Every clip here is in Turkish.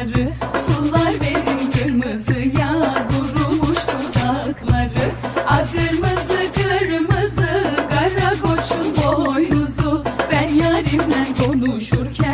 Sular verin kırmızıya Vurulmuş dudakları. Ak kırmızı kırmızı Kara boynuzu. Ben yarimle konuşurken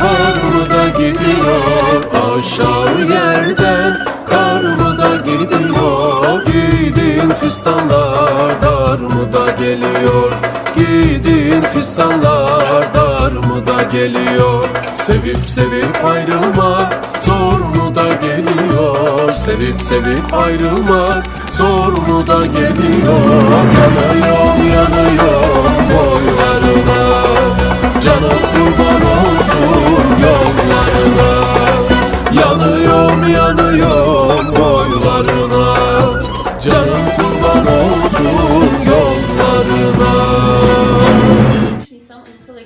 yerden kar mı da gidiyor Aşağı yerden kar mı da gidiyor Gidin fistanlar dar mı da geliyor? Gidin fistanlar dar mı da geliyor? Sevip sevip ayrılmak zor mu da geliyor? Sevip sevip ayrılmak zor mu da geliyor? Yanıyorum yanıyorum boylarına. Canım kurban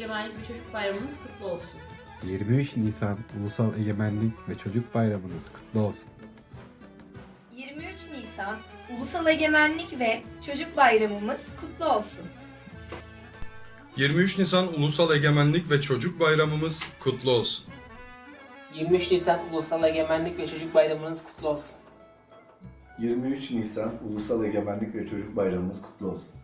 Egemenlik ve Çocuk Bayramınız kutlu olsun. 23 Nisan Ulusal Egemenlik ve Çocuk Bayramınız kutlu olsun. 23 Nisan Ulusal Egemenlik ve Çocuk Bayramımız kutlu olsun. 23 Nisan Ulusal Egemenlik ve Çocuk Bayramımız kutlu olsun. 23 Nisan Ulusal Egemenlik ve Çocuk Bayramınız kutlu olsun. 23 Nisan Ulusal Egemenlik ve Çocuk Bayramımız kutlu olsun.